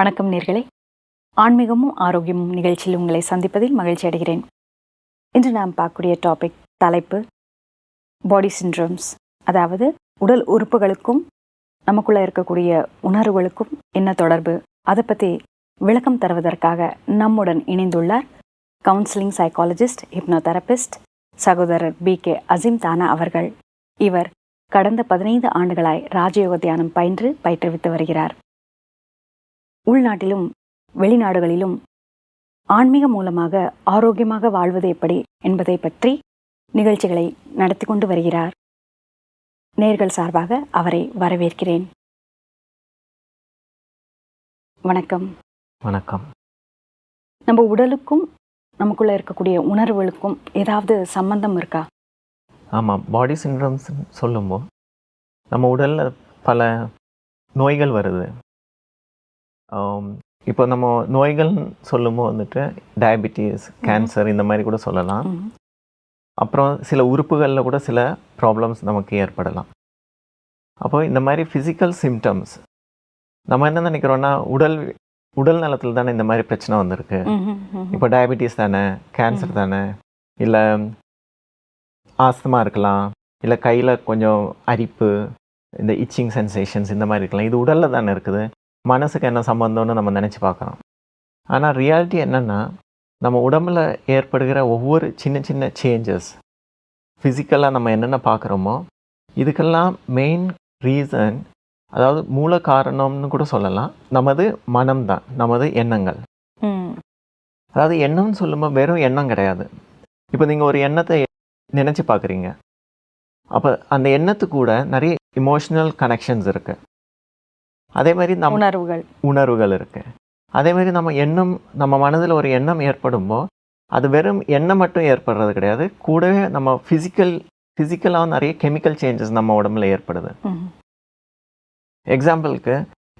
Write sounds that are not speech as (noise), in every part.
வணக்கம் நேர்களே. ஆன்மீகமும் ஆரோக்கியமும் நிகழ்ச்சியில் உங்களை சந்திப்பதில் மகிழ்ச்சி அடைகிறேன். இன்று நாம் பார்க்கக்கூடிய டாபிக் தலைப்பு பாடி சிண்ட்ரோம்ஸ் அதாவது உடல் உறுப்புகளுக்கும் நமக்குள்ளே இருக்கக்கூடிய உணர்வுகளுக்கும் என்ன தொடர்பு? அதை பற்றி விளக்கம் தருவதற்காக நம்முடன் இணைந்துள்ளார் கவுன்சிலிங் சைக்காலஜிஸ்ட் ஹிப்னோதெரபிஸ்ட் சகோதரர் பி கே அசிம் தானா அவர்கள். இவர் கடந்த பதினைந்து ஆண்டுகளாய் ராஜயோக தியானம் பயின்று பயிற்றுவித்து வருகிறார். உள்நாட்டிலும் வெளிநாடுகளிலும் ஆன்மீக மூலமாக ஆரோக்கியமாக வாழ்வது எப்படி என்பதை பற்றி நிகழ்ச்சிகளை நடத்தி கொண்டு வருகிறார். நேர்கள் சார்பாக அவரை வரவேற்கிறேன். வணக்கம். வணக்கம். நம்ம உடலுக்கும் நமக்குள்ள இருக்கக்கூடிய உணர்வுகளுக்கும் ஏதாவது சம்பந்தம் இருக்கா? ஆமாம் பாடி சிண்ட்ரம்ஸ் சொல்லும்போது நம்ம உடலில் பல நோய்கள் வருது. இப்போ நம்ம நோய்கள் சொல்லும்போது வந்துட்டு டயபிட்டிஸ் கேன்சர் இந்த மாதிரி கூட சொல்லலாம். அப்புறம் சில உறுப்புகளில் கூட சில ப்ராப்ளம்ஸ் நமக்கு ஏற்படலாம். அப்போ இந்த மாதிரி ஃபிசிக்கல் சிம்டம்ஸ் நம்ம என்ன நினைக்கிறோன்னா உடல் உடல் நலத்தில் தானே இந்த மாதிரி பிரச்சனை வந்திருக்கு. இப்போ டயபிட்டிஸ் தானே கேன்சர் தானே இல்லை ஆஸ்துமா இருக்கலாம் இல்லை கையில் கொஞ்சம் அரிப்பு இந்த இச்சிங் சென்சேஷன்ஸ் இந்த மாதிரி இருக்கலாம் இது உடலில் தானே இருக்குது. மனசுக்கு என்ன சம்மந்தம்னு நம்ம நினச்சி பார்க்குறோம் ஆனால் ரியாலிட்டி என்னென்னா நம்ம உடம்புல ஏற்படுகிற ஒவ்வொரு சின்ன சின்ன சேஞ்சஸ் ஃபிசிக்கலாக நம்ம என்னென்ன பார்க்குறோமோ இதுக்கெல்லாம் மெயின் ரீசன் அதாவது மூல காரணம்னு கூட சொல்லலாம். நமது மனம்தான் நமது எண்ணங்கள். அதாவது எண்ணம்னு சொல்லும்போது வெறும் எண்ணம் கிடையாது. இப்போ நீங்கள் ஒரு எண்ணத்தை நினச்சி பார்க்குறீங்க. அப்போ அந்த எண்ணத்துக்கு கூட நிறைய இமோஷனல் கனெக்ஷன்ஸ் இருக்கு. அதே மாதிரி நம் உணர்வுகள். உணர்வுகள் இருக்கு. அதே மாதிரி நம்ம எண்ணம் நம்ம மனதில் ஒரு எண்ணம் ஏற்படும்போ அது வெறும் எண்ணம் மட்டும் ஏற்படுறது கிடையாது. கூடவே நம்ம ஃபிசிக்கல் ஃபிசிக்கலாக நிறைய கெமிக்கல் சேஞ்சஸ் நம்ம உடம்புல ஏற்படுது. எக்ஸாம்பிளுக்கு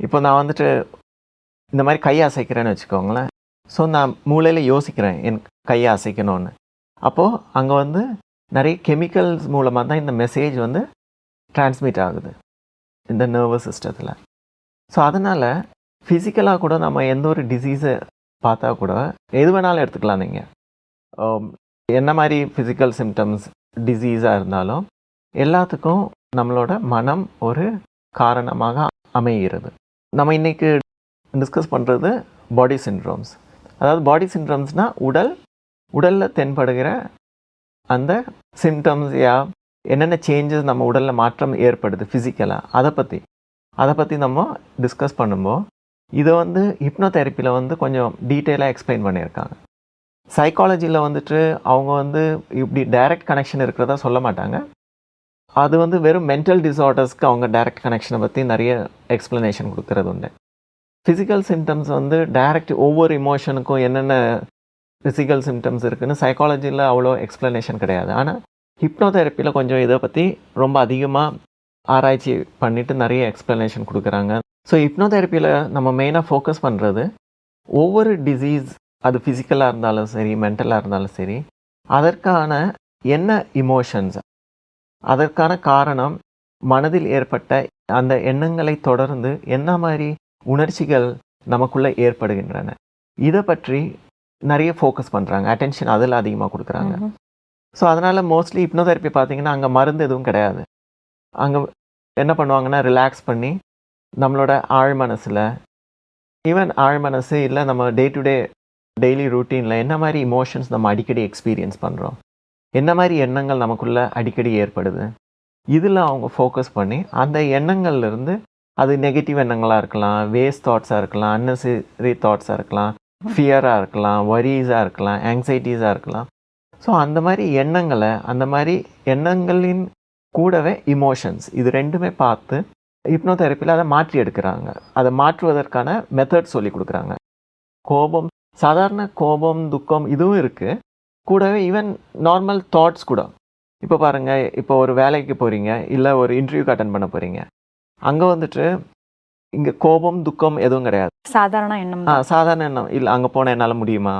இப்போ நான் வந்துட்டு இந்த மாதிரி கையை அசைக்கிறேன்னு வச்சுக்கோங்களேன். ஸோ நான் மூளையில் யோசிக்கிறேன் என் கையை அசைக்கணும்னு. அப்போது அங்கே வந்து நிறைய கெமிக்கல்ஸ் மூலமாக தான் இந்த மெசேஜ் வந்து டிரான்ஸ்மிட் ஆகுது. இந்த நர்வஸ் சிஸ்டத்தில் ஸோ அதனால் ஃபிசிக்கலாக கூட நம்ம எந்த ஒரு டிசீஸை பார்த்தா கூட எது வேணாலும் எடுத்துக்கலாம் நீங்கள் um, என்ன மாதிரி ஃபிசிக்கல் சிம்டம்ஸ் டிசீஸாக இருந்தாலும் எல்லாத்துக்கும் நம்மளோட மனம் ஒரு காரணமாக அமைகிறது. நம்ம இன்றைக்கு டிஸ்கஸ் பண்ணுறது பாடி சிண்ட்ரோம்ஸ் அதாவது பாடி சிண்ட்ரோம்ஸ்னால் உடல் உடலில் தென்படுகிற அந்த சிம்டம்ஸ் யா என்னென்ன சேஞ்சஸ் நம்ம உடலில் மாற்றம் ஏற்படுது ஃபிசிக்கலாக அதை பற்றி அதை பற்றி நம்ம டிஸ்கஸ் பண்ணும்போது இதை வந்து ஹிப்னோதெரப்பியில் வந்து கொஞ்சம் டீட்டெயிலாக எக்ஸ்பிளைன் பண்ணியிருக்காங்க. சைக்காலஜியில் வந்துட்டு அவங்க வந்து இப்படி டைரக்ட் கனெக்ஷன் இருக்கிறதா சொல்ல மாட்டாங்க. அது வந்து வெறும் மென்டல் டிஸார்டர்ஸ்க்கு அவங்க டைரக்ட் கனெக்ஷனை பற்றி நிறைய எக்ஸ்ப்ளனேஷன் கொடுக்கறது உண்டு. ஃபிசிக்கல் சிம்டம்ஸ் வந்து டைரக்ட் ஒவ்வொரு இமோஷனுக்கும் என்னென்ன ஃபிசிக்கல் சிம்டம்ஸ் இருக்குதுன்னு சைக்காலஜியில் அவ்வளோ எக்ஸ்ப்ளனேஷன் கிடையாது. ஆனால் ஹிப்னோதெரப்பியில் கொஞ்சம் இதை பற்றி ரொம்ப அதிகமாக ஆராய்ச்சி பண்ணிட்டு நிறைய எக்ஸ்ப்ளனேஷன் கொடுக்குறாங்க. ஸோ ஹிப்னோதெரப்பியில் நம்ம மெயினாக ஃபோக்கஸ் பண்ணுறது ஒவ்வொரு டிசீஸ் அது ஃபிசிக்கலாக இருந்தாலும் சரி மென்டலாக இருந்தாலும் சரி அதற்கான என்ன இமோஷன்ஸ் அதற்கான காரணம் மனதில் ஏற்பட்ட அந்த எண்ணங்களை தொடர்ந்து என்ன மாதிரி உணர்ச்சிகள் நமக்குள்ளே ஏற்படுகின்றன? இதை பற்றி நிறைய ஃபோக்கஸ் பண்ணுறாங்க அட்டென்ஷன் அதில் அதிகமாக கொடுக்குறாங்க. ஸோ அதனால் மோஸ்ட்லி ஹிப்னோதெரப்பி பார்த்தீங்கன்னா அங்கே மருந்து எதுவும் கிடையாது. அங்கே என்ன பண்ணுவாங்கன்னா ரிலாக்ஸ் பண்ணி நம்மளோட ஆழ் மனசில் ஈவன் ஆழ் மனசு இல்லை நம்ம டே டு டே டெய்லி ரூட்டீனில் என்ன மாதிரி இமோஷன்ஸ் நம்ம அடிக்கடி எக்ஸ்பீரியன்ஸ் பண்ணுறோம் என்ன மாதிரி எண்ணங்கள் நமக்குள்ளே அடிக்கடி ஏற்படுது? இதில் அவங்க ஃபோக்கஸ் பண்ணி அந்த எண்ணங்கள்லேருந்து அது நெகட்டிவ் எண்ணங்களாக இருக்கலாம் வேஸ்ட் தாட்ஸாக இருக்கலாம் அன்னெசரி தாட்ஸாக இருக்கலாம் ஃபியராக இருக்கலாம் வரீஸாக இருக்கலாம் ஆங்ஸைட்டிஸாக இருக்கலாம். ஸோ அந்த மாதிரி எண்ணங்களை அந்த மாதிரி எண்ணங்களின் கூடவே இமோஷன்ஸ் இது ரெண்டுமே பார்த்து ஹிப்னோதெரப்பியில் அதை மாற்றி எடுக்கிறாங்க. அதை மாற்றுவதற்கான மெத்தட் சொல்லி கொடுக்குறாங்க. கோபம் சாதாரண கோபம் துக்கம் இதுவும் இருக்குது கூடவே ஈவன் நார்மல் தாட்ஸ் கூட. இப்போ பாருங்கள் இப்போ ஒரு வேலைக்கு போகிறீங்க இல்லை ஒரு இன்டர்வியூக்கு அட்டன் பண்ண போகிறீங்க அங்கே வந்துட்டு இங்கே கோபம் துக்கம் எதுவும் கிடையாது. சாதாரண எண்ணம் ஆ. சாதாரண எண்ணம். இல்லை அங்கே போனால் என்னால் முடியுமா?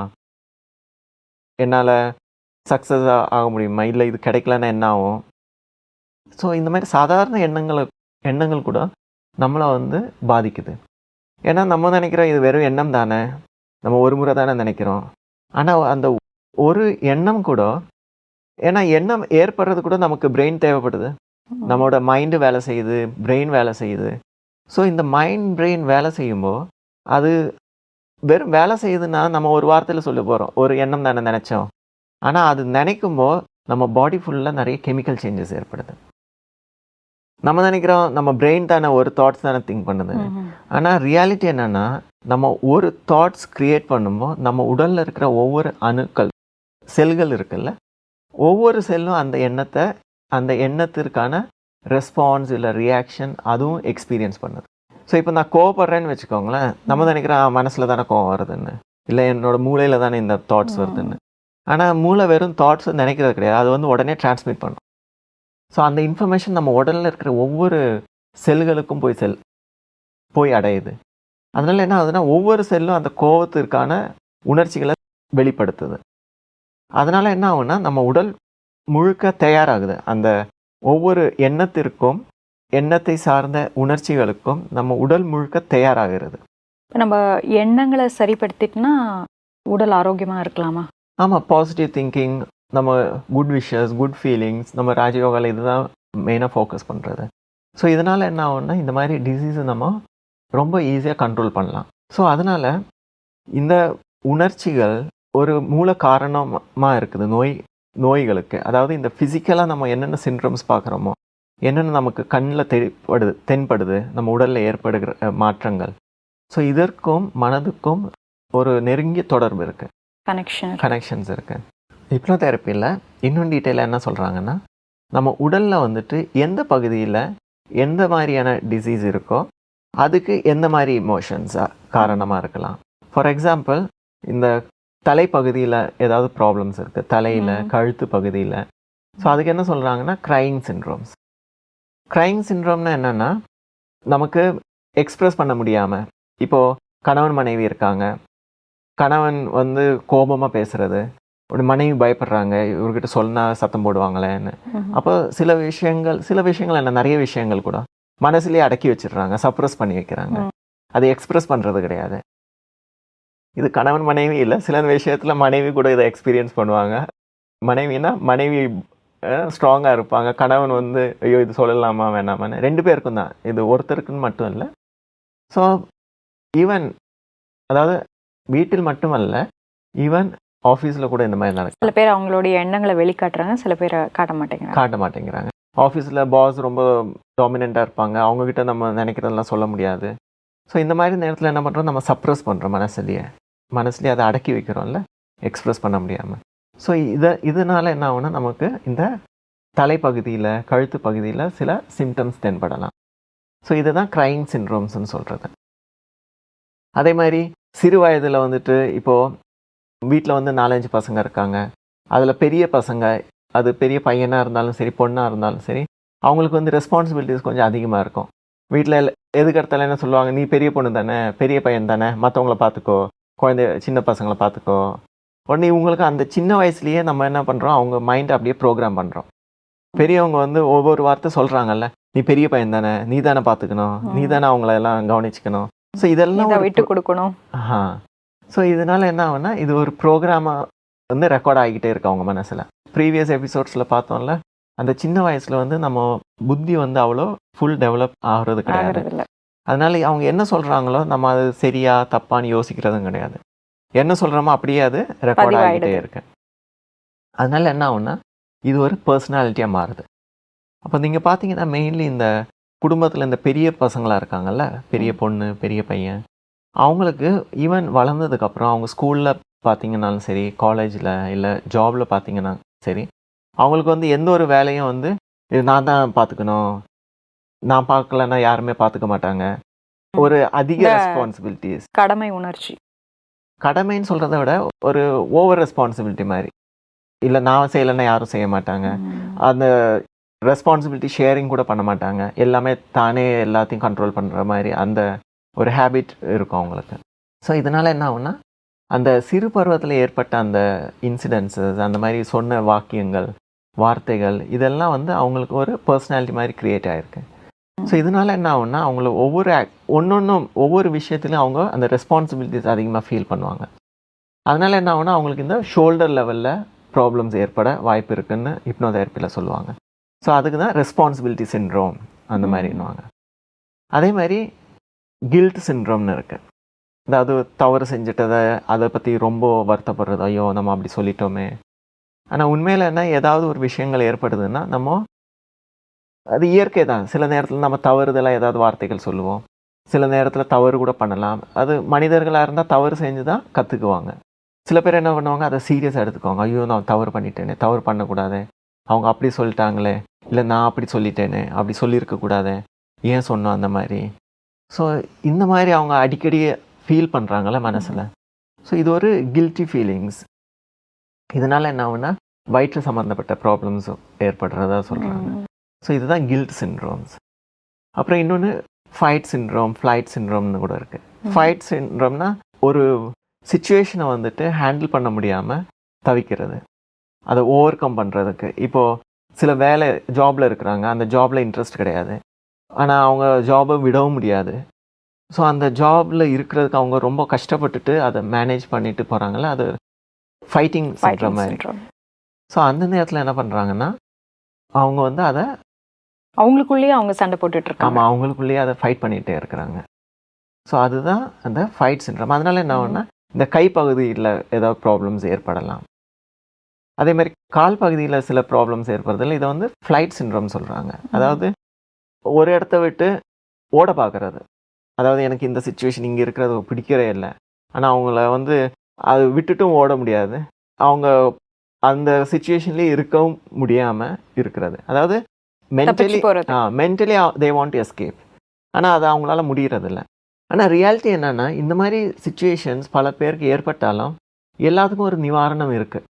என்னால் சக்ஸஸ் ஆக முடியுமா? இல்லை இது கிடைக்கலன்னா என்ன ஆகும்? ஸோ இந்த மாதிரி சாதாரண எண்ணங்களை எண்ணங்கள் கூட நம்மளை வந்து பாதிக்குது. ஏன்னா நம்ம நினைக்கிறோம் இது வெறும் எண்ணம் தானே? நம்ம ஒரு முறை தானே நினைக்கிறோம். ஆனால் அந்த ஒரு எண்ணம் கூட ஏன்னா எண்ணம் ஏற்படுறது கூட நமக்கு பிரெயின் தேவைப்படுது. நம்மளோட மைண்டு வேலை செய்யுது பிரெயின் வேலை செய்யுது. ஸோ இந்த மைண்ட் பிரெயின் வேலை செய்யும்போது அது வெறும் வேலை செய்யுதுன்னா நம்ம ஒரு வார்த்தையில் சொல்ல போகிறோம் ஒரு எண்ணம் தானே நினச்சோம். ஆனால் அது நினைக்கும்போது நம்ம பாடி ஃபுல்லாக நிறைய கெமிக்கல் சேஞ்சஸ் ஏற்படுது. நம்ம நினைக்கிறோம் நம்ம பிரெயின் தானே ஒரு தாட்ஸ் தானே திங்க் பண்ணுது. ஆனால் ரியாலிட்டி என்னன்னா நம்ம ஒரு தாட்ஸ் கிரியேட் பண்ணும்போது நம்ம உடலில் இருக்கிற ஒவ்வொரு அணுக்கள் செல்கள் இருக்குல்ல ஒவ்வொரு செல்லும் அந்த எண்ணத்தை அந்த எண்ணத்திற்கான ரெஸ்பான்ஸ் இல்லை ரியாக்ஷன் அதுவும் எக்ஸ்பீரியன்ஸ் பண்ணுது. ஸோ இப்போ நான் கோவப்படுறேன்னு வச்சுக்கோங்களேன் நம்ம நினைக்கிறோம் மனசில் தானே கோவம் வருதுன்னு. இல்லை என்னோட மூளையில் தானே இந்த தாட்ஸ் வருதுன்னு. ஆனால் மூளை வெறும் தாட்ஸ் நினைக்கிறது கிடையாது. அது வந்து உடனே டிரான்ஸ்மிட் பண்ணும். ஸோ அந்த இன்ஃபர்மேஷன் நம்ம உடலில் இருக்கிற ஒவ்வொரு செல்களுக்கும் போய் செல் போய் அடையுது. அதனால என்ன ஆகுதுன்னா ஒவ்வொரு செல்லும் அந்த கோவத்திற்கான உணர்ச்சிகளை வெளிப்படுத்துது. அதனால என்ன ஆகும்னா நம்ம உடல் முழுக்க தயாராகுது. அந்த ஒவ்வொரு எண்ணத்திற்கும் எண்ணத்தை சார்ந்த உணர்ச்சிகளுக்கும் நம்ம உடல் முழுக்க தயாராகிறது. இப்ப நம்ம எண்ணங்களை சரிப்படுத்திட்டுனா உடல் ஆரோக்கியமா இருக்கலாமா? ஆமாம் பாசிட்டிவ் திங்கிங் நம்ம குட் விஷஸ் குட் ஃபீலிங்ஸ் நம்ம ராஜயோகாவில் இதுதான் மெயினாக ஃபோக்கஸ் பண்ணுறது ஸோ இதனால் என்ன ஆகும்னா இந்த மாதிரி டிசீஸை நம்ம ரொம்ப ஈஸியாக கண்ட்ரோல் பண்ணலாம். ஸோ அதனால் இந்த உணர்ச்சிகள் ஒரு மூல காரணமாக இருக்குது நோய் நோய்களுக்கு. அதாவது இந்த ஃபிசிக்கலாக நம்ம என்னென்ன சிண்ட்ரம்ஸ் பார்க்குறோமோ என்னென்ன நமக்கு கண்ணில் தென்படுது தென்படுது நம்ம உடலில் ஏற்படுகிற மாற்றங்கள். ஸோ இதற்கும் மனதுக்கும் ஒரு நெருங்கிய தொடர்பு இருக்குது கனெக்ஷன் கனெக்ஷன்ஸ் இருக்கு. ஹிப்னோ தெரப்பியில் இன்னும் டீட்டெயிலாக என்ன சொல்கிறாங்கன்னா நம்ம உடலில் வந்துட்டு எந்த பகுதியில் எந்த மாதிரியான டிசீஸ் இருக்கோ அதுக்கு எந்த மாதிரி இமோஷன்ஸாக காரணமாக இருக்கலாம். ஃபார் எக்ஸாம்பிள் இந்த தலைப்பகுதியில் ஏதாவது ப்ராப்ளம்ஸ் இருக்குது தலையில். கழுத்து பகுதியில். ஸோ அதுக்கு என்ன சொல்கிறாங்கன்னா க்ரைங் சிண்ட்ரோம்ஸ் க்ரைங் சிண்ட்ரோம்னா என்னென்னா நமக்கு எக்ஸ்பிரஸ் பண்ண முடியாமல் இப்போது கணவன் மனைவி இருக்காங்க. கணவன் வந்து கோபமாக பேசுறது. ஒரு மனைவி பயப்படுறாங்க இவர்கிட்ட சொன்னா சத்தம் போடுவாங்களேன்னு. அப்போ சில விஷயங்கள் சில விஷயங்கள் என்ன நிறைய விஷயங்கள் கூட மனசுலயே அடக்கி வச்சிடுறாங்க சப்ரஸ் பண்ணி வைக்கிறாங்க. அதை எக்ஸ்பிரஸ் பண்ணுறது கிடையாது. இது கணவன் மனைவி இல்லை சில விஷயத்தில் மனைவி கூட இதை எக்ஸ்பீரியன்ஸ் பண்ணுவாங்க. மனைவினா மனைவி ஸ்ட்ராங்காக இருப்பாங்க. கணவன் வந்து ஐயோ இது சொல்லலாமா வேணாமான்னு. ரெண்டு பேருக்கும் தான். இது ஒருத்தருக்குன்னு மட்டும் இல்லை. ஸோ ஈவன் அதாவது வீட்டில் மட்டுமல்ல ஈவன் ஆஃபீஸில் கூட இந்த மாதிரி நடக்கும் சில பேர் அவங்களுடைய எண்ணங்களை வெளிக்காட்டுறாங்க சில பேர் காட்ட மாட்டேங்கிறாங்க. காட்ட மாட்டேங்கிறாங்க. ஆஃபீஸில் பாஸ் ரொம்ப டாமினண்ட்டாக இருப்பாங்க. அவங்கக்கிட்ட நம்ம நினைக்கிறதெல்லாம் சொல்ல முடியாது. ஸோ இந்த மாதிரி நேரத்தில் என்ன பண்ணுறோம் நம்ம சப்ரஸ் பண்ணுறோம் மனசுலையே. மனசுலேயே அதை அடக்கி வைக்கிறோம்ல. எக்ஸ்பிரஸ் பண்ண முடியாமல் ஸோ இதை இதனால என்ன ஆகும்னா நமக்கு இந்த தலைப்பகுதியில் கழுத்து பகுதியில் சில சிம்டம்ஸ் தென்படலாம். ஸோ இதை தான் க்ரைங் சிண்ட்ரோம்ஸ்னு சொல்கிறது அதே மாதிரி சிறு வயதில் வந்துட்டு இப்போது வீட்டில் வந்து நாலஞ்சு பசங்க இருக்காங்க. அதில் பெரிய பசங்க அது பெரிய பையனாக இருந்தாலும் சரி பொண்ணாக இருந்தாலும் சரி அவங்களுக்கு வந்து ரெஸ்பான்சிபிலிட்டிஸ் கொஞ்சம் அதிகமாக இருக்கும். வீட்டில் எதுக்கடுத்தாலும் என்ன சொல்லுவாங்க நீ பெரிய பொண்ணு தானே பெரிய பையன் தானே மற்றவங்கள பார்த்துக்கோ குழந்தை சின்ன பசங்களை பார்த்துக்கோ உடனே இவங்களுக்கு அந்த சின்ன வயசுலேயே நம்ம என்ன பண்ணுறோம் அவங்க மைண்டை அப்படியே ப்ரோக்ராம் பண்ணுறோம் பெரியவங்க வந்து ஒவ்வொரு வார்த்தை சொல்கிறாங்கல்ல நீ பெரிய பையன் தானே நீ தானே பார்த்துக்கணும் நீ தானே அவங்கள எல்லாம் கவனிச்சுக்கணும். ஸோ இதெல்லாம் விட்டு கொடுக்கணும். ஆஹா. ஸோ இதனால என்ன ஆகும்னா இது ஒரு ப்ரோக்ராமாக வந்து ரெக்கார்ட் ஆகிக்கிட்டே இருக்கு அவங்க மனசில். ப்ரீவியஸ் எபிசோட்ஸில் பார்த்தோம்ல அந்த சின்ன வயசில் வந்து நம்ம புத்தி வந்து அவ்வளோ ஃபுல் டெவலப் ஆகுறது கிடையாது. அதனால அவங்க என்ன சொல்கிறாங்களோ நம்ம அது சரியா தப்பான்னு யோசிக்கிறதும் கிடையாது. என்ன சொல்கிறோமோ அப்படியே அது ரெக்கார்ட் ஆகிட்டே பதிவாயிடுது. இருக்கு. அதனால என்ன ஆகும்னா இது ஒரு பர்சனாலிட்டியாக மாறுது. அப்போ நீங்கள் பார்த்தீங்கன்னா மெயின்லி இந்த குடும்பத்தில் இந்த பெரிய பசங்களாக இருக்காங்கல்ல பெரிய பொண்ணு பெரிய பையன் அவங்களுக்கு ஈவன் வளர்ந்ததுக்கப்புறம் அவங்க ஸ்கூலில் பார்த்தீங்கன்னாலும் சரி காலேஜில் இல்லை ஜாபில் பார்த்தீங்கன்னா சரி அவங்களுக்கு வந்து எந்த ஒரு வேலையும் வந்து இது நான் தான் பார்த்துக்கணும் நான் பார்க்கலன்னா யாருமே பார்த்துக்க மாட்டாங்க. ஒரு அதிக ரெஸ்பான்சிபிலிட்டிஸ் கடமை உணர்ச்சி. கடமைன்னு சொல்கிறத விட ஒரு ஓவர் ரெஸ்பான்சிபிலிட்டி மாதிரி. இல்லை நான் செய்யலைன்னா யாரும் செய்ய மாட்டாங்க. அந்த ரெஸ்பான்சிபிலிட்டி ஷேரிங் கூட பண்ண மாட்டாங்க. எல்லாமே தானே எல்லாத்தையும் கண்ட்ரோல் பண்ணுற மாதிரி அந்த ஒரு ஹேபிட் இருக்கும் அவங்களுக்கு. ஸோ இதனால் என்ன ஆகும்னா அந்த சிறு பருவத்தில் ஏற்பட்ட அந்த இன்சிடென்சஸ் அந்த மாதிரி சொன்ன வாக்கியங்கள் வார்த்தைகள் இதெல்லாம் வந்து அவங்களுக்கு ஒரு பர்சனாலிட்டி மாதிரி கிரியேட் ஆகிருக்கு ஸோ இதனால என்ன ஆகும்னா அவங்கள ஒவ்வொரு ஒன்னொன்றும் ஒவ்வொரு விஷயத்துலையும் அவங்க அந்த ரெஸ்பான்சிபிலிட்டிஸ் அதிகமாக ஃபீல் பண்ணுவாங்க. அதனால என்ன ஆகும்னா அவங்களுக்கு இந்த ஷோல்டர் லெவலில் ப்ராப்ளம்ஸ் ஏற்பட வாய்ப்பு இருக்குன்னு ஹிப்னோதெரப்பியில் சொல்லுவாங்க. ஸோ அதுக்கு தான் ரெஸ்பான்சிபிலிட்டி சின்ட்ரோம் அந்த மாதிரின்னுவாங்க. அதே மாதிரி கில்ட் சின்ட்ரோம்னு இருக்குது அதாவது தவறு செஞ்சுட்டதை அதை பற்றி ரொம்ப வருத்தப்படுறது ஐயோ நம்ம அப்படி சொல்லிட்டோமே. ஆனால் உண்மையில் என்ன ஏதாவது ஒரு விஷயங்கள் ஏற்படுதுன்னா நம்ம அது இயற்கை தான். சில நேரத்தில் நம்ம தவறுதலாக ஏதாவது வார்த்தைகள் சொல்லுவோம். சில நேரத்தில் தவறு கூட பண்ணலாம். அது மனிதர்களாக இருந்தால் தவறு செஞ்சு தான் கற்றுக்குவாங்க சில பேர் என்ன பண்ணுவாங்க அதை சீரியஸாக எடுத்துக்குவாங்க. ஐயோ நான் தவறு பண்ணிட்டேனே தவறு பண்ணக்கூடாது. அவங்க அப்படி சொல்லிட்டாங்களே இல்லை நான் அப்படி சொல்லிட்டேனே அப்படி சொல்லியிருக்கக்கூடாது. ஏன் சொன்னோம் அந்த மாதிரி? ஸோ இந்த மாதிரி அவங்க அடிக்கடி ஃபீல் பண்ணுறாங்கல்ல மனசில். ஸோ இது ஒரு கில்ட்டி ஃபீலிங்ஸ் இதனால் என்ன ஆகுன்னா வயிற்று சம்மந்தப்பட்ட ப்ராப்ளம்ஸும் ஏற்படுறதா சொல்கிறாங்க ஸோ இதுதான் கில்ட் சின்ட்ரோம்ஸ் அப்புறம் இன்னொன்று ஃபைட் சின்ட்ரோம் ஃப்ளைட் சின்ட்ரோம்னு கூட இருக்குது ஃபைட் சின்ட்ரோம்னா ஒரு சுச்சுவேஷனை வந்துட்டு ஹேண்டில் பண்ண முடியாமல் தவிக்கிறது. அதை ஓவர் கம் பண்ணுறதுக்கு இப்போது சில வேலை ஜாபில் இருக்கிறாங்க. அந்த ஜாபில் இன்ட்ரெஸ்ட் கிடையாது. ஆனால் அவங்க ஜாபை விடவும் முடியாது. ஸோ அந்த ஜாபில் இருக்கிறதுக்கு அவங்க ரொம்ப கஷ்டப்பட்டுட்டு அதை மேனேஜ் பண்ணிட்டு போகிறாங்கல்ல அது ஃபைட்டிங் பண்ணுற மாதிரி. ஸோ அந்த நேரத்தில் என்ன பண்ணுறாங்கன்னா அவங்க வந்து அதை அவங்களுக்குள்ளேயே அவங்க சண்டை போட்டுட்டு இருக்காங்க. ஆமாம் அவங்களுக்குள்ளேயே அதை ஃபைட் பண்ணிகிட்டே இருக்கிறாங்க. ஸோ அதுதான் அந்த ஃபைட் சின்ட்ரம் அதனால என்ன ஆகும்னா இந்த கை பகுதியில் ஏதாவது ப்ராப்ளம்ஸ் ஏற்படலாம். அதே மாதிரி கால் பகுதியில் சில ப்ராப்ளம்ஸ் ஏற்படுறதில்ல இதை வந்து ஃப்ளைட் சின்ட்ரம் சொல்கிறாங்க அதாவது ஒரு இடத்த விட்டு ஓட பார்க்குறது அதாவது எனக்கு இந்த சுச்சுவேஷன் இங்கே இருக்கிறது பிடிக்கிறே இல்லை. ஆனால் அவங்கள வந்து அது விட்டுட்டும் ஓட முடியாது. அவங்க அந்த சுச்சுவேஷன்லேயே இருக்கவும் முடியாமல் இருக்கிறது. அதாவது mentally ah mentally they want escape ஆனால் அது அவங்களால முடியறதில்ல. ஆனால் ரியாலிட்டி என்னன்னா இந்த மாதிரி சுச்சுவேஷன்ஸ் பல பேருக்கு ஏற்பட்டாலும் எல்லாத்துக்கும் ஒரு நிவாரணம் இருக்குது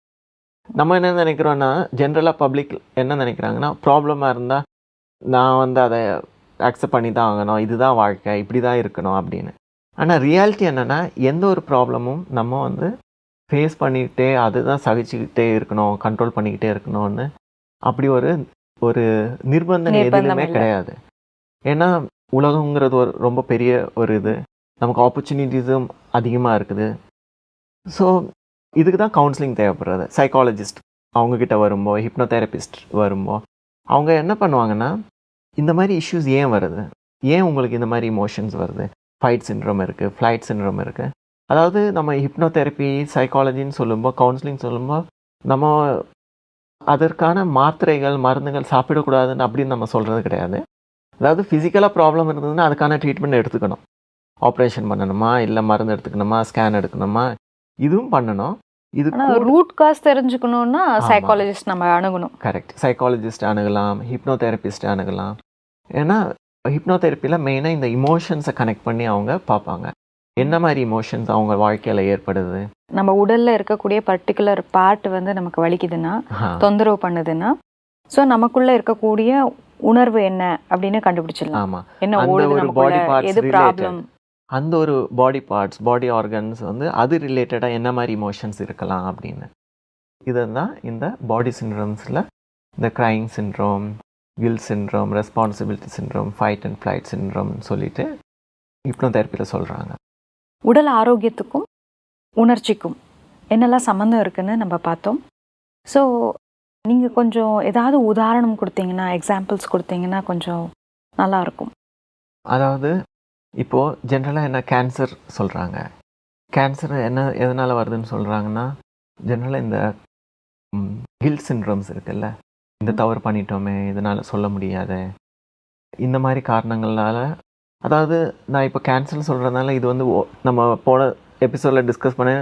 நம்ம என்ன நினைக்கிறோன்னா ஜென்ரலாக பப்ளிக் என்ன நினைக்கிறாங்கன்னா ப்ராப்ளமாக இருந்தால் நான் வந்து அதை அக்செப்ட் பண்ணி தான் ஆகணும். இதுதான் வாழ்க்கை. இப்படி தான் இருக்கணும் அப்படின்னு. ஆனால் ரியாலிட்டி என்னென்னா எந்த ஒரு ப்ராப்ளமும் நம்ம வந்து ஃபேஸ் பண்ணிக்கிட்டே அதுதான் சகிச்சுக்கிட்டே இருக்கணும் கண்ட்ரோல் பண்ணிக்கிட்டே இருக்கணும்னு அப்படி ஒரு ஒரு நிர்பந்தம் எதுவுமே. கிடையாது. ஏன்னா உலகங்கிறது ஒரு ரொம்ப பெரிய ஒரு இது. நமக்கு ஆப்பர்ச்சுனிட்டிஸும் அதிகமாக இருக்குது. ஸோ இதுக்கு தான் கவுன்சிலிங் தேவைப்படுறது. சைக்காலஜிஸ்ட் அவங்கக்கிட்ட வரும்போ ஹிப்னோதெரபிஸ்ட் வரும்போ அவங்க என்ன பண்ணுவாங்கன்னா இந்த மாதிரி இஷ்யூஸ் ஏன் வருது? ஏன் உங்களுக்கு இந்த மாதிரி இமோஷன்ஸ் வருது? ஃபைட் சின்ட்ரோம் இருக்குது ஃப்ளைட் சின்ட்ரோம் இருக்குது அதாவது நம்ம ஹிப்னோதெரப்பி சைக்காலஜின்னு சொல்லும்போது கவுன்சிலிங் சொல்லும்போது நம்ம அதற்கான மாத்திரைகள் மருந்துகள் சாப்பிடக்கூடாதுன்னு அப்படின்னு நம்ம சொல்கிறது கிடையாது. அதாவது ஃபிசிக்கலாக ப்ராப்ளம் இருந்ததுன்னா அதுக்கான ட்ரீட்மெண்ட் எடுத்துக்கணும். ஆப்ரேஷன் பண்ணணுமா? இல்லை மருந்து எடுத்துக்கணுமா? ஸ்கேன் எடுக்கணுமா? இதுவும் பண்ணணும். இது ரூட் காஸ் தெரிஞ்சுக்கணும்னா சைக்காலஜிஸ்ட் நம்ம அணுகணும். கரெக்ட் சைக்காலஜிஸ்ட் அணுகலாம் ஹிப்னோதெரபிஸ்ட் அணுகலாம். ஏன்னா ஹிப்னோதெரப்பியில் மெயினாக இந்த இமோஷன்ஸை கனெக்ட் பண்ணி அவங்க பார்ப்பாங்க. என்ன மாதிரி இமோஷன்ஸ் அவங்க வாழ்க்கையில் ஏற்படுது? நம்ம உடல்ல இருக்கக்கூடிய பர்டிகுலர் பார்ட் வந்து நமக்கு வலிக்குதுன்னா தொந்தரவு பண்ணுதுன்னா ஸோ நமக்குள்ள இருக்கக்கூடிய உணர்வு என்ன அப்படின்னு கண்டுபிடிச்சிடலாம். என்ன ஒரு parts எது. ப்ராப்ளம் அந்த ஒரு பாடி பார்ட்ஸ் பாடி ஆர்கன்ஸ் வந்து அது ரிலேட்டடாக என்ன மாதிரி இமோஷன்ஸ் இருக்கலாம் அப்படின்னு. இதுதான் இந்த பாடி சிண்ட்ரோம்ஸில் இந்த crying syndrome kill syndrome responsibility syndrome fight and flight சிண்ட்ரோம்னு சொல்லிட்டு ஹிப்னோதெரப்பியில் சொல்கிறாங்க உடல் ஆரோக்கியத்துக்கும் உணர்ச்சிக்கும் என்னெல்லாம் சம்மந்தம் இருக்குன்னு நம்ம பார்த்தோம். ஸோ நீங்கள் கொஞ்சம் ஏதாவது உதாரணம் கொடுத்தீங்கன்னா எக்ஸாம்பிள்ஸ் கொடுத்தீங்கன்னா கொஞ்சம் நல்லா இருக்கும் அதாவது இப்போது ஜென்ரலாக என்ன கேன்சர் சொல்கிறாங்க கேன்சர் என்ன எதனால் வருதுன்னு சொல்கிறாங்கன்னா ஜென்ரலாக இந்த கில் சிண்ட்ரோம்ஸ் இருக்குல்ல. இந்த தவறு பண்ணிட்டோமே இதனால் சொல்ல முடியாது. இந்த மாதிரி காரணங்களால் அதாவது நான் இப்போ கேன்சல் சொல்கிறதுனால இது வந்து நம்ம போன எபிசோடில் டிஸ்கஸ் பண்ண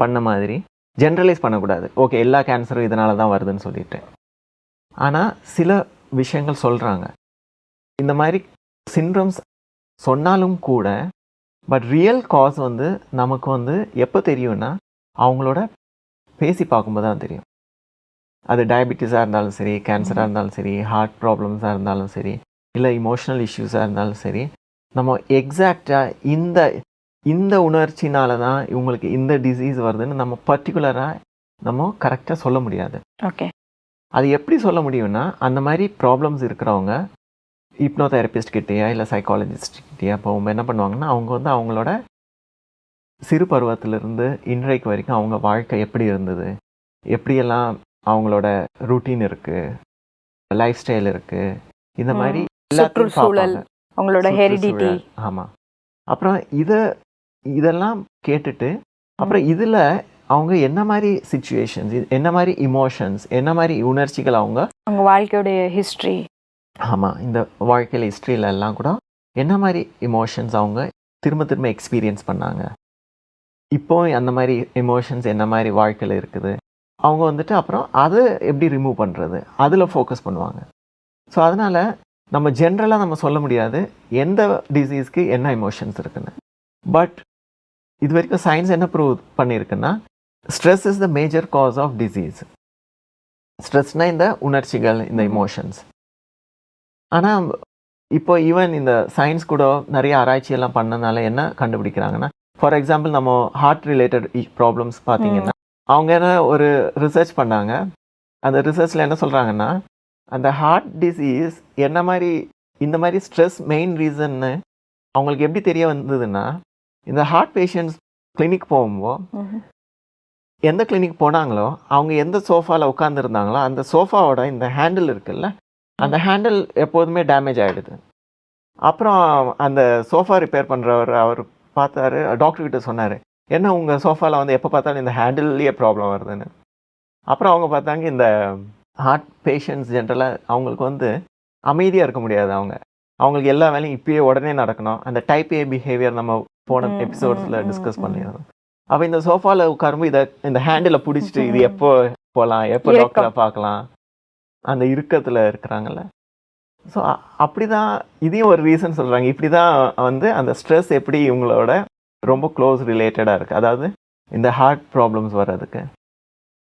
பண்ண மாதிரி ஜென்ரலைஸ் பண்ணக்கூடாது. ஓகே எல்லா கேன்சரும் இதனால தான் வருதுன்னு சொல்லிட்டு. ஆனால் சில விஷயங்கள் சொல்கிறாங்க இந்த மாதிரி சிண்ட்ரம்ஸ் சொன்னாலும் கூட பட் ரியல் காஸ் வந்து நமக்கு வந்து எப்போ தெரியும்னா அவங்களோட பேசி பார்க்கும்போது தான் தெரியும். அது டயபெட்டிஸாக இருந்தாலும் சரி கேன்சராக இருந்தாலும் சரி ஹார்ட் ப்ராப்ளம்ஸாக இருந்தாலும் சரி இல்லை இமோஷனல் இஷ்யூஸாக இருந்தாலும் சரி நம்ம எக்ஸாக்டாக இந்த இந்த உணர்ச்சினால தான் இவங்களுக்கு இந்த டிசீஸ் வருதுன்னு நம்ம பர்டிகுலராக நம்ம கரெக்டாக சொல்ல முடியாது. ஓகே அது எப்படி சொல்ல முடியும்னா அந்த மாதிரி ப்ராப்ளம்ஸ் இருக்கிறவங்க ஹிப்னோ தெரபிஸ்ட் கிட்டேயா இல்லை சைக்காலஜிஸ்ட் கிட்டேயா போகும்போது என்ன பண்ணுவாங்கன்னா அவங்க வந்து அவங்களோட சிறு பருவத்திலிருந்து இன்றைக்கு வரைக்கும் அவங்க வாழ்க்கை எப்படி இருந்தது எப்படியெல்லாம் அவங்களோட ரூட்டீன் இருக்குது லைஃப் ஸ்டைல் இருக்குது இந்த. மாதிரி சுற்றுச்சூழல். அவங்களோட ஹெரிடிட்டி சுற்றுச்சூழல், ஆமா. அப்புறம் இதை இதெல்லாம் கேட்டுட்டு அப்புறம் இதில் அவங்க என்ன மாதிரி சுச்சுவேஷன்ஸ் என்ன மாதிரி இமோஷன்ஸ் என்ன மாதிரி உணர்ச்சிகள் அவங்க அவங்க வாழ்க்கையோடைய ஹிஸ்ட்ரி ஆமாம் இந்த வாழ்க்கையில் ஹிஸ்ட்ரியில எல்லாம் கூட என்ன மாதிரி இமோஷன்ஸ் அவங்க திரும்ப திரும்ப எக்ஸ்பீரியன்ஸ் பண்ணாங்க? இப்போ அந்த மாதிரி எமோஷன்ஸ் என்ன மாதிரி வாழ்க்கையில் இருக்குது? அவங்க வந்துட்டு அப்புறம் அதை எப்படி ரிமூவ் பண்ணுறது அதில் ஃபோக்கஸ் பண்ணுவாங்க. ஸோ அதனால் நம்ம ஜென்ரலாக நம்ம சொல்ல முடியாது. எந்த டிசீஸ்க்கு என்ன எமோஷன்ஸ் இருக்குன்னு. பட் இது வரைக்கும் சயின்ஸ் என்ன prove பண்ணியிருக்குன்னா stress is the major cause of disease ஸ்ட்ரெஸ்னால் இந்த உணர்ச்சிகள் இந்த. எமோஷன்ஸ் ஆனால் இப்போ ஈவன் இந்த சயின்ஸ் கூட நிறைய ஆராய்ச்சி எல்லாம் பண்ணனால என்ன கண்டுபிடிக்கிறாங்கன்னா ஃபார் எக்ஸாம்பிள் நம்ம ஹார்ட் ரிலேட்டட் ப்ராப்ளம்ஸ் பார்த்தீங்கன்னா அவங்க என்ன ஒரு ரிசர்ச் பண்ணாங்க. அந்த ரிசர்ச்சில் என்ன சொல்கிறாங்கன்னா அந்த ஹார்ட் டிசீஸ் என்ன மாதிரி இந்த மாதிரி ஸ்ட்ரெஸ் மெயின் ரீசன்னு அவங்களுக்கு எப்படி தெரிய வந்ததுன்னா இந்த ஹார்ட் பேஷண்ட்ஸ் கிளினிக் போகும்போது எந்த கிளினிக் போனாங்களோ அவங்க எந்த சோஃபாவில் உட்காந்துருந்தாங்களோ அந்த சோஃபாவோட இந்த ஹேண்டில் இருக்குல்ல அந்த ஹேண்டில் எப்போதுமே டேமேஜ் ஆகிடுது அப்புறம் அந்த சோஃபா ரிப்பேர் பண்ணுறவர் அவர் பார்த்தாரு டாக்டர் கிட்ட சொன்னார் என்ன உங்கள் சோஃபாவில் வந்து எப்போ பார்த்தாலும் இந்த ஹேண்டில்லையே ப்ராப்ளம் வருதுன்னு அப்புறம் அவங்க பார்த்தாங்க இந்த ஹார்ட் பேஷண்ட்ஸ் ஜென்ரலாக அவங்களுக்கு வந்து அமைதியாக இருக்க முடியாது அவங்க அவங்களுக்கு எல்லா வேலையும் இப்பயே உடனே நடக்கணும் அந்த டைப் ஏ பிஹேவியர் நம்ம போன எபிசோட்ஸில் டிஸ்கஸ். பண்ணியிருந்தோம் அப்போ இந்த சோஃபாவில் உட்காரும்போது இதை இந்த ஹேண்டிலை பிடிச்சிட்டு இது. (laughs) எப்போ போகலாம் எப்போ. டாக்டரை பார்க்கலாம் அந்த இறுக்கத்தில் இருக்கிறாங்கல்ல ஸோ அப்படி தான் இதையும் ஒரு ரீசன் சொல்கிறாங்க இப்படி தான் வந்து அந்த ஸ்ட்ரெஸ் எப்படி இவங்களோட ரொம்ப க்ளோஸ் ரிலேட்டடாக இருக்குது அதாவது இந்த ஹார்ட் ப்ராப்ளம்ஸ் வர்றதுக்கு.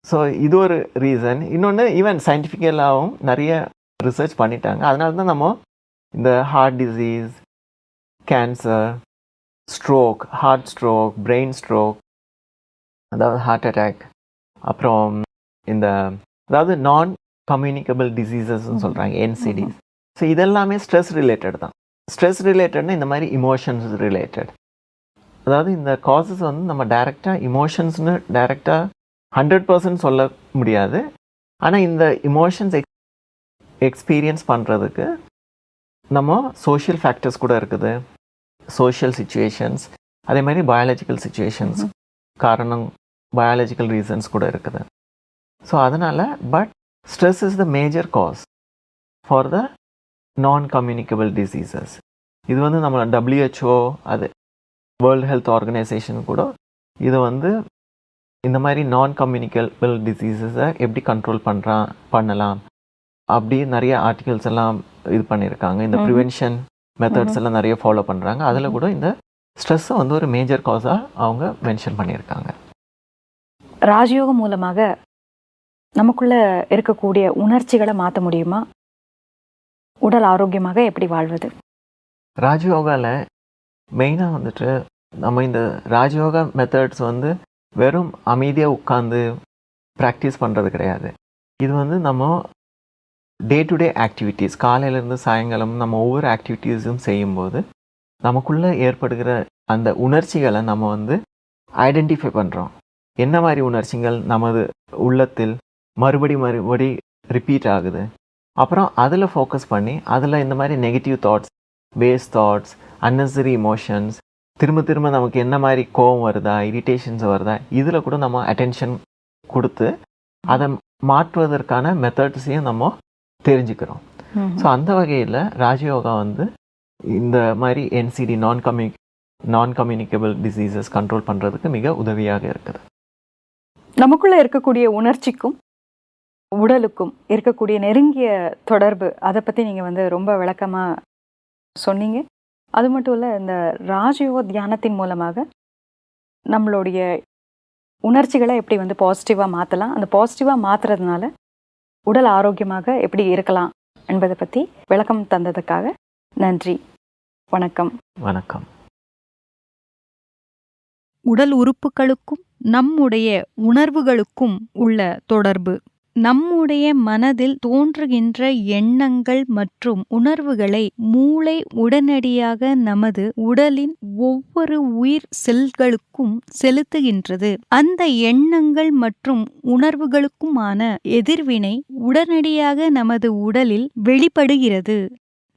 ஸோ இது ஒரு ரீசன் இன்னொன்று ஈவன் சயின்டிஃபிக்கலாகவும் நிறைய ரிசர்ச் பண்ணிட்டாங்க. அதனால தான் நம்ம இந்த heart disease cancer stroke heart stroke brain stroke அதாவது ஹார்ட் அட்டாக் அப்புறம் இந்த அதாவது நான் கம்யூனிகபிள் டிசீசஸ்ன்னு சொல்கிறாங்க என்சிடிஸ் ஸோ இதெல்லாமே ஸ்ட்ரெஸ் ரிலேட்டட் தான். ஸ்ட்ரெஸ் ரிலேட்டட்னா இந்த மாதிரி இமோஷன்ஸ் ரிலேட்டட் அதாவது இந்த காசஸ் வந்து நம்ம டைரெக்டாக இமோஷன்ஸ்னு டைரெக்டாக ஹண்ட்ரட் பர்சன்ட் சொல்ல முடியாது. ஆனால் இந்த இமோஷன்ஸ் எக்ஸ் எக்ஸ்பீரியன்ஸ் பண்ணுறதுக்கு நம்ம சோஷியல் ஃபேக்டர்ஸ் கூட இருக்குது. சோஷியல் சுச்சுவேஷன்ஸ் அதே மாதிரி பயாலஜிக்கல் சுச்சுவேஷன்ஸ் காரணம் பயாலஜிக்கல் ரீசன்ஸ் கூட இருக்குது. ஸோ அதனால் but stress is the major cause for the non communicable diseases இது வந்து நம்ம டபிள்யூஹெச்ஓ அது வேர்ல்டு ஹெல்த் ஆர்கனைசேஷன் கூட இது வந்து இந்த மாதிரி நான் கம்யூனிகபிள் டிசீசஸை எப்படி கண்ட்ரோல் பண்ணுறான் பண்ணலாம். அப்படி நிறைய ஆர்டிகல்ஸ் எல்லாம் இது பண்ணியிருக்காங்க. இந்த. Prevention methods. எல்லாம் நிறைய ஃபாலோ பண்ணுறாங்க அதில் கூட இந்த ஸ்ட்ரெஸ்ஸை வந்து ஒரு மேஜர் காஸாக அவங்க மென்ஷன் பண்ணியிருக்காங்க. ராஜயோகம் மூலமாக நமக்குள்ள இருக்கக்கூடிய உணர்ச்சிகளை மாற்ற முடியுமா? உடல் ஆரோக்கியமாக எப்படி வாழ்வது? ராஜயோகாவில் மெயினாக வந்துட்டு நம்ம இந்த ராஜயோகா மெத்தட்ஸ் வந்து வெறும் அமைதியாக உட்காந்து ப்ராக்டிஸ் பண்ணுறது கிடையாது. இது வந்து நம்ம டே டு டே ஆக்டிவிட்டீஸ் காலையிலேருந்து சாயங்காலம் நம்ம ஒவ்வொரு ஆக்டிவிட்டீஸும் செய்யும்போது நமக்குள்ளே ஏற்படுகிற அந்த உணர்ச்சிகளை நம்ம வந்து ஐடென்டிஃபை பண்ணுறோம் என்ன மாதிரி உணர்ச்சிகள் நமது உள்ளத்தில் மறுபடி மறுபடி ரிப்பீட் ஆகுது? அப்புறம் அதில் ஃபோக்கஸ் பண்ணி அதில் இந்த மாதிரி negative thoughts waste thoughts unnecessary emotions திரும்ப திரும்ப நமக்கு என்ன மாதிரி கோவம் வருதா இரிட்டேஷன்ஸ் வருதா இதில் கூட நம்ம அட்டென்ஷன் கொடுத்து அதை மாற்றுவதற்கான மெத்தட்ஸையும் நம்ம தெரிஞ்சுக்கிறோம். ஸோ அந்த வகையில் ராஜயோகா வந்து இந்த மாதிரி என்சிடி நான் கம்யூ நான் கம்யூனிகபிள் டிசீசஸ் கண்ட்ரோல் பண்ணுறதுக்கு மிக உதவியாக இருக்குது. நமக்குள்ள இருக்கக்கூடிய உணர்ச்சிக்கும் உடலுக்கும் இருக்கக்கூடிய நெருங்கிய தொடர்பு அதை பற்றி நீங்கள் வந்து ரொம்ப விளக்கமாக சொன்னீங்க. அது மட்டும் இல்லை இந்த ராஜயோக தியானத்தின் மூலமாக நம்மளுடைய உணர்ச்சிகளை எப்படி வந்து பாசிட்டிவாக மாற்றலாம் அந்த பாசிட்டிவாக மாற்றுறதுனால உடல் ஆரோக்கியமாக எப்படி இருக்கலாம் என்பதை பற்றி விளக்கம் தந்ததுக்காக நன்றி. வணக்கம். வணக்கம். உடல் உறுப்புகளுக்கும் நம்முடைய உணர்வுகளுக்கும் உள்ள தொடர்பு. நம்முடைய மனதில் தோன்றுகின்ற எண்ணங்கள் மற்றும் உணர்வுகளை மூளை உடனடியாக நமது உடலின் ஒவ்வொரு உயிர் செல்களுக்கும் செலுத்துகின்றது. அந்த எண்ணங்கள் மற்றும் உணர்வுகளுக்குமான எதிர்வினை உடனடியாக நமது உடலில் வெளிப்படுகிறது.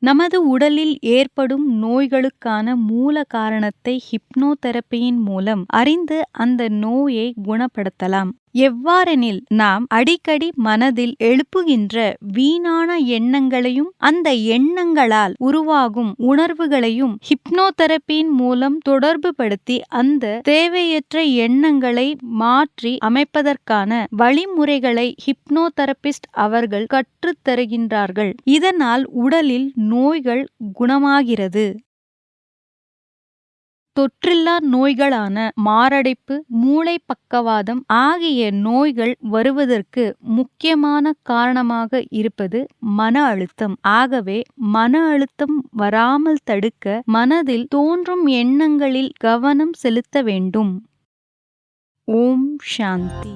நமது உடலில் ஏற்படும் நோய்களுக்கான மூல காரணத்தை ஹிப்னோதெரப்பியின் மூலம் அறிந்து அந்த நோயை குணப்படுத்தலாம். எவ்வாறெனில் நாம் அடிக்கடி மனதில் எழுப்புகின்ற வீணான எண்ணங்களையும் அந்த எண்ணங்களால் உருவாகும் உணர்வுகளையும் ஹிப்னோதெரப்பியின் மூலம் தொடர்புபடுத்தி அந்த தேவையற்ற எண்ணங்களை மாற்றி அமைப்பதற்கான வழிமுறைகளை ஹிப்னோதெரபிஸ்ட் அவர்கள் கற்றுத் தருகின்றார்கள் இதனால் உடலில் நோய்கள் குணமாகிறது. தொற்றில்லா நோய்களான மாரடைப்பு மூளை பக்கவாதம் ஆகிய நோய்கள் வருவதற்கு முக்கியமான காரணமாக இருப்பது மன அழுத்தம். ஆகவே மன அழுத்தம் வராமல் தடுக்க மனதில் தோன்றும் எண்ணங்களில் கவனம் செலுத்த வேண்டும். ஓம் சாந்தி.